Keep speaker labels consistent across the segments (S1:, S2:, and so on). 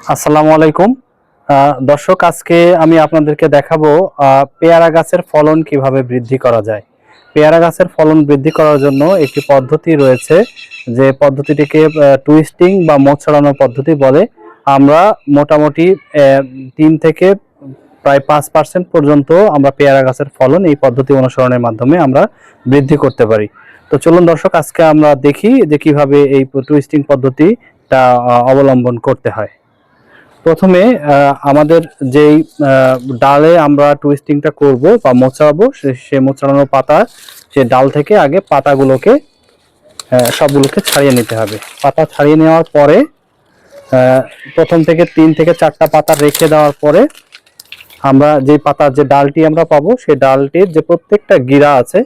S1: আসসালামু আলাইকুম। দর্শক, আজকে আমি আপনাদেরকে দেখাবো পেয়ারা গাছের ফলন কীভাবে বৃদ্ধি করা যায়। পেয়ারা গাছের ফলন বৃদ্ধি করার জন্য একটি পদ্ধতি রয়েছে, যে পদ্ধতিটিকে টুইস্টিং বা মোচ ছড়ানোর পদ্ধতি বলে। আমরা মোটামুটি তিন থেকে প্রায় পাঁচ পার্সেন্ট পর্যন্ত আমরা পেয়ারা গাছের ফলন এই পদ্ধতি অনুসরণের মাধ্যমে আমরা বৃদ্ধি করতে পারি। তো চলুন দর্শক, আজকে আমরা দেখি যে কীভাবে এই টুইস্টিং পদ্ধতিটা অবলম্বন করতে হয়। প্রথমে আমাদের যেই ডালে আমরা টুইস্টিংটা করব বা মোচাবো সে- মোচানোর পাতা, সে ডাল থেকে আগে পাতাগুলোকে সবগুলোকে ছাড়িয়ে নিতে হবে। পাতা ছাড়িয়ে নেওয়ার পরে প্রথম থেকে তিন থেকে চারটা পাতা রেখে দেওয়ার পরে, আমরা যে পাতার যে ডালটি আমরা পাবো সেই ডালটির যে প্রত্যেকটা গিরা আছে,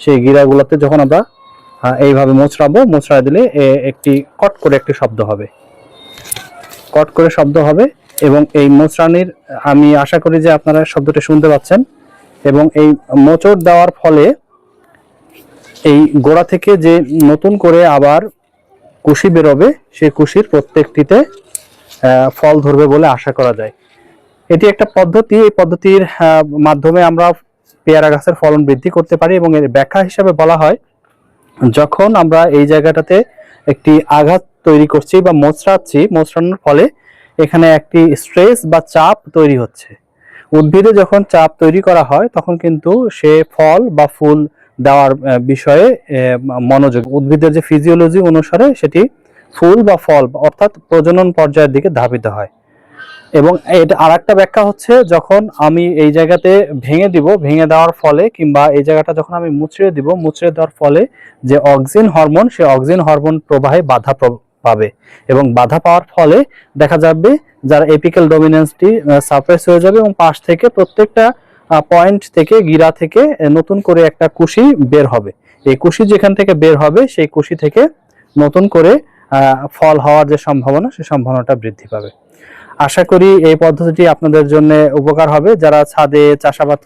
S1: সেই গিরাগুলোতে যখন আমরা এইভাবে মোচড়াবো মোচড়া দিলে একটি কট করে একটি শব্দ হবে। কট করে শব্দ হবে এবং এই মোচড়ানির, আমি আশা করি যে আপনারা শব্দটা শুনতে পাচ্ছেন, এবং এই মোচড় দেওয়ার ফলে এই গোড়া থেকে যে নতুন করে আবার কুশি বেরোবে, সেই কুশির প্রত্যেকটিতে ফল ধরবে বলে আশা করা যায়। এটি একটা পদ্ধতি, এই পদ্ধতির মাধ্যমে আমরা পেয়ারা গাছের ফলন বৃদ্ধি করতে পারি এবং এর ব্যাখ্যা হিসাবে বলা হয়, যখন আমরা এই জায়গাটাতে একটি আঘাত তৈরি করছি বা মোচড়াচ্ছি মোচড়ানোর ফলে এখানে একটি স্ট্রেস বা চাপ তৈরি হচ্ছে। উদ্ভিদে যখন চাপ তৈরি করা হয়, তখন কিন্তু সে ফল বা ফুল দেওয়ার বিষয়ে মনোযোগ। উদ্ভিদের যে ফিজিওলজি অনুসারে সেটি ফুল বা ফল অর্থাৎ প্রজনন পর্যায়ের দিকে ধাবিত হয়। এবং এটা আর একটা ব্যাখ্যা হচ্ছে, যখন আমি এই জায়গাতে ভেঙে দিব, ভেঙে দেওয়ার ফলে কিংবা এই জায়গাটা যখন আমি মুচড়ে দিব, মুচড়ে দেওয়ার ফলে যে অক্সিন হরমোন, সে অক্সিন হরমোন প্রবাহে বাধা পাবে। এবং বাধা পাওয়ার ফলে দেখা যাবে যার এপিক্যাল ডমিনেন্সটি সাপ্রেস হয়ে যাবে এবং পাশ থেকে প্রত্যেকটা পয়েন্ট থেকে গিরা থেকে নতুন করে একটা কুশি বের হবে। এই কুশি যেখান থেকে বের হবে, সেই কুশি থেকে নতুন করে ফল হওয়ার যে সম্ভাবনা সেই সম্ভাবনাটা বৃদ্ধি পাবে। আশা করি এই পদ্ধতিটি আপনাদের জন্য উপকার হবে। যারা ছাদে চাষাবাদ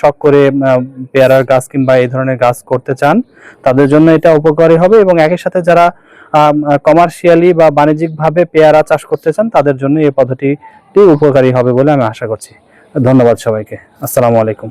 S1: শখ করে পেয়ারার গাছ কিংবা এই ধরনের গাছ করতে চান, তাদের জন্য এটা উপকারী হবে এবং একই সাথে যারা কমার্শিয়ালি বা বাণিজ্যিকভাবে পেয়ারা চাষ করতে চান, তাদের জন্য এই পদ্ধতিটি উপকারী হবে বলে আমি আশা করছি। ধন্যবাদ সবাইকে। আসসালামু আলাইকুম।